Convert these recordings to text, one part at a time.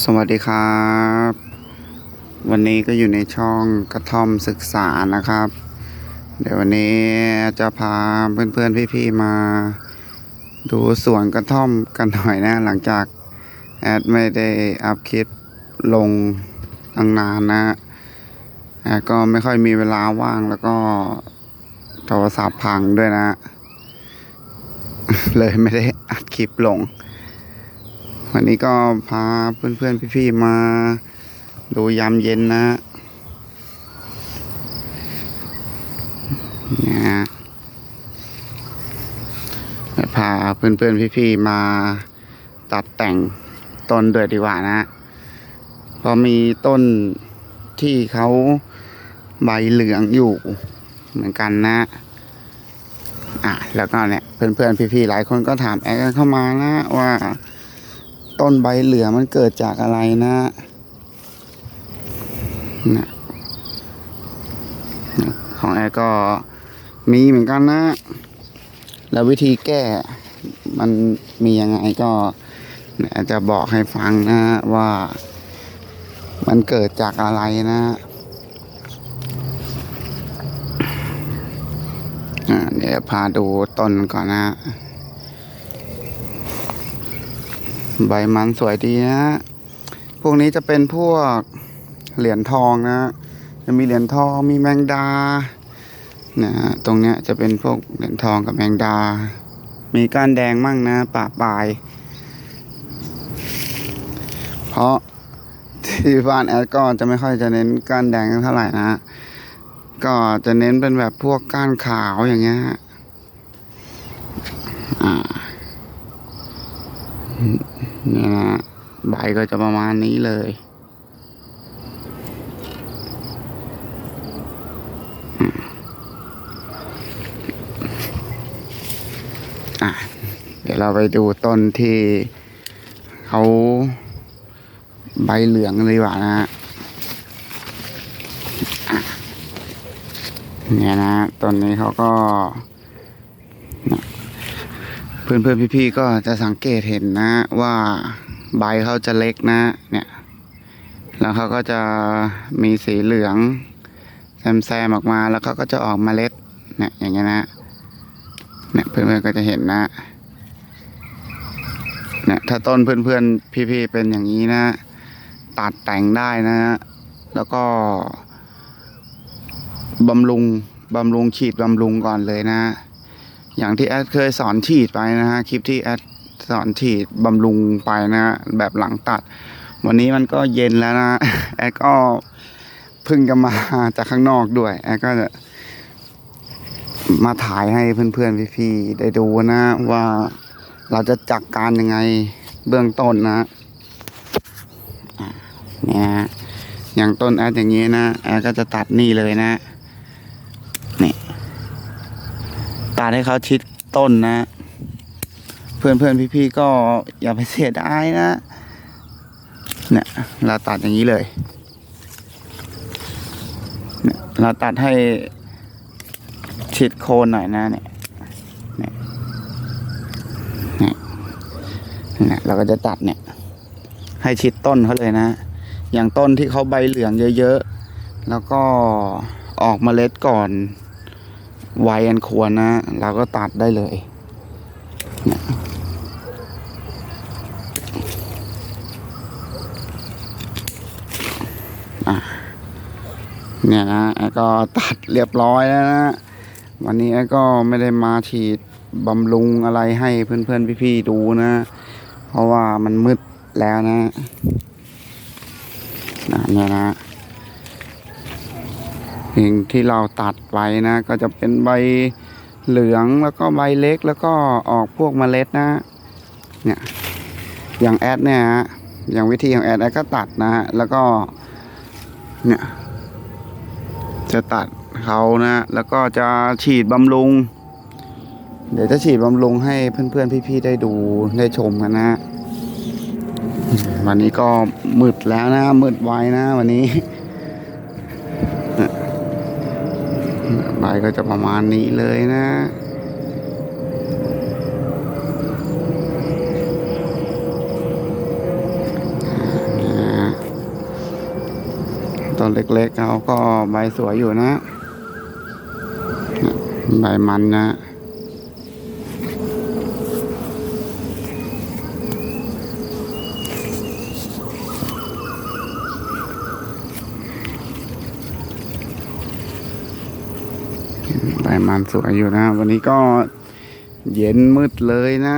สวัสดีครับ วันนี้ก็อยู่ในช่องกระท่อมศึกษานะครับ เดี๋ยววันนี้จะพาเพื่อนๆพี่ๆมา ดูสวนกระท่อมกันหน่อยนะ หลังจากแอดไม่ได้อัพคลิปลงตั้งนานนะแอดก็ไม่ค่อยมีเวลาว่างแล้วก็โทรศัพท์พังด้วยนะ เลยไม่ได้อัดคลิปลง วันนี้ก็พาเพื่อนๆพี่ๆมาดูยามเย็นนะเนี่ยฮะพาเพื่อนๆพี่ๆมาตัดแต่งต้นด้วยดีกว่านะพราะมีต้นที่เขาใบเหลืองอยู่เหมือนกันนะ อะแล้วก็เนี่ยเพื่อนๆพี่ๆหลายคนก็ถามแอดกันเข้ามานะว่า ต้นใบเหลือมันเกิดจากอะไรนะนะของแอร์ก็มีเหมือนกันนะ แล้ววิธีแก้มันมียังไงก็แอร์จะบอกให้ฟังนะว่ามันเกิดจากอะไรนะเดี๋ยวพาดูต้นก่อนนะ ใบมันสวยดีนะพวกนี้จะเป็นพวกเหรียญทองนะจะมีเหรียญทองมีแมงดานะตรงเนี้ยจะเป็นพวกเหรียญทองกับแมงดา มีก้านแดงมั่งนะป่าปลาย เพราะที่บ้านแอดก็จะไม่ค่อยจะเน้นก้านแดงเท่าไหร่นะก็จะเน้นเป็นแบบพวกก้านขาวอย่างเงี้ยฮะอ่า นี่ยนะใบก็จะประมาณนี้เลยอะเดี๋ยวเราไปดูต้นที่เขาใบเหลืองเลยว่านะฮะเนี่ยนะต้นนี้เขาก็ พื่อนเพื่อนๆพี่ๆก็จะสังเกตเห็นนะว่าใบเขาจะเล็กนะเนี่ย แล้วเขาก็จะมีสีเหลืองแซมแซมๆออกมาแล้วเขาก็จะออกเมาเล็ดเนี่ยอย่างเงี้ยนะเนี่ยเพื่อนๆก็จะเห็นนะเนี่ยถ้าต้นเพื่อนๆพี่ๆเป็นอย่างนี้นะ ตัดแต่งได้นะแล้วก็บำรุงบำรุงฉีดบำรุงก่อนเลยนะ อย่างที่แอดเคยสอนฉีดไปนะฮะคลิปที่แอดสอนฉีดบำรุงไปนะแบบหลังตัด วันนี้มันก็เย็นแล้วนะแอดก็พิ่งจะมาจากข้างนอกด้วยแอดก็จะมาถ่ายให้เพื่อนๆพี่ๆได้ดูนะว่าเราจะจัดการยังไงเบื้องต้นนะเนี่ยอย่างต้นแอดอย่างนี้นะแอดก็จะตัดนี่เลยนะนี่ ตัดให้เขาชิดต้นนะ เพื่อนเพื่อนพี่พี่ๆก็อย่าไปเสียดายนะ เนี่ยเราตัดอย่างนี้เลยเนี่ยเราตัดให้ชิดโคนหน่อยนะเนี่ยเนี่ยเนี่ยเนี่ยเราก็จะตัดเนี่ย ให้ชิดต้นเขาเลยนะ อย่างต้นที่เขาใบเหลืองเยอะๆ แล้วก็ออกมเมล็ดก่อน ไวอันควรนะ เราก็ตัดได้เลยเนี่ยอะเนี่ยนะไอ้ก็ตัดเรียบร้อยแล้วนะวันนี้ไอ้ก็ไม่ได้มาฉีดบำรุงอะไรให้เพื่อนๆพี่ๆดูนะ เพราะว่ามันมืดแล้วนะนะเนี่ยนะ สิ่งที่เราตัดไว้นะ ก็จะเป็นใบเหลืองแล้วก็ใบเล็กแล้วก็ออกพวกเมล็ดนะเนี่ยอย่างแอดเนี่ยฮะอย่างวิธีของแอดแอดก็ตัดนะฮะแล้วก็เนี่ยจะตัดเขานะแล้วก็จะฉีดบำรุง เดี๋ยวจะฉีดบำรุงให้เพื่อนๆพี่ๆได้ดูได้ชมกันนะ วันนี้ก็มืดแล้วนะมืดไว้นะวันนี้ ใบก็จะประมาณนี้เลยนะตอนเล็กๆเขาก็ใบสวยอยู่นะ ใบมันนะ ใบมันสวยอยู่นะ วันนี้ก็เย็นมืดเลยนะ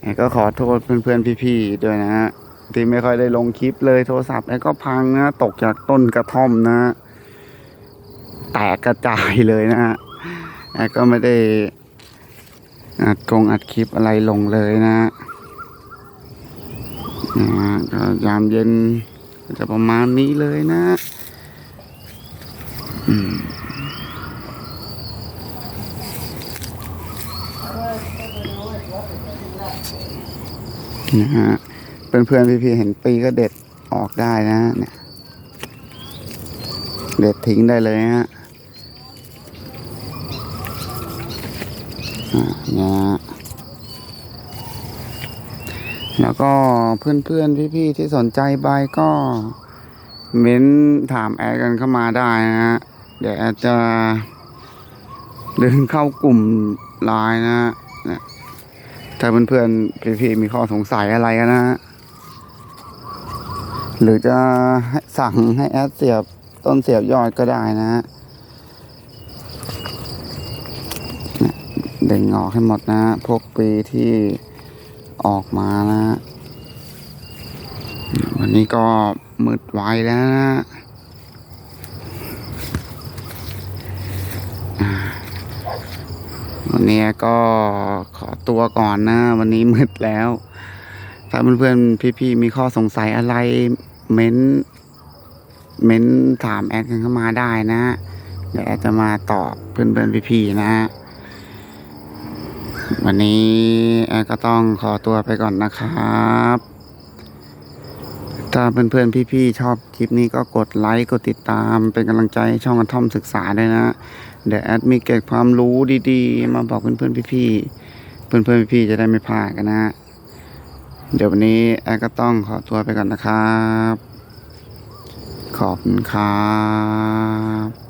แอร์ก็ขอโทษเพื่อนๆพี่ๆด้วยนะฮะที่ไม่ค่อยได้ลงคลิปเลยโทรศัพท์แอร์ก็พังนะตกจากต้นกระท่อมนะ แตกกระจายเลยนะฮะแอร์ก็ไม่ได้อัดกงอัดคลิปอะไรลงเลยนะนะฮะก็ยามเย็นจะประมาณนี้เลยนะ อืม นะฮะเพื่อนเพื่อนพี่ๆเห็นปีก็เด็ดออกได้นะเนี่ย เด็ดทิ้งได้เลยฮะอ่าเนี่ยฮะแล้วก็เพื่อนเพื่อนๆพี่ๆที่สนใจใบก็เม้นถามแอดกันเข้ามาได้นะฮะเดี๋ยวแอดจะเดินเข้ากลุ่มไลน์นะฮะเนี่ย ถ้าเพื่อนๆพี่ๆมีข้อสงสัยอะไรกันะฮะหรือจะสั่งให้แอดเสียบต้นเสียบยอดก็ได้นะฮะเนี่ยเด่งออกให้หมดนะฮะพวกปีที่ออกมานะฮะวันนี้ก็มืดไวแล้วนะฮะ วันนี้ก็ขอตัวก่อนนะ วันนี้มืดแล้ว ถ้าเพื่อนๆพี่ๆมีข้อสงสัยอะไร เม้น เม้นถามแอดกันเข้ามาได้นะ เดี๋ยวแอดจะมาตอบเพื่อนๆพี่ๆนะวันนี้แอดก็ต้องขอตัวไปก่อนนะครับ ถ้าเพื่อนๆพี่ๆชอบคลิปนี้ก็กดไลค์กดติดตามเป็นกำลังใจให้ช่องกระท่อมศึกษาด้วยนะ เดี๋ยวแอดมีเก็บความรู้ดีๆ มาบอกเพื่อนๆพี่ๆเพื่อนๆพี่ๆจะได้ไม่พลาดกันนะ เดี๋ยววันนี้แอดก็ต้องขอตัวไปก่อนนะครับ ขอบคุณครับ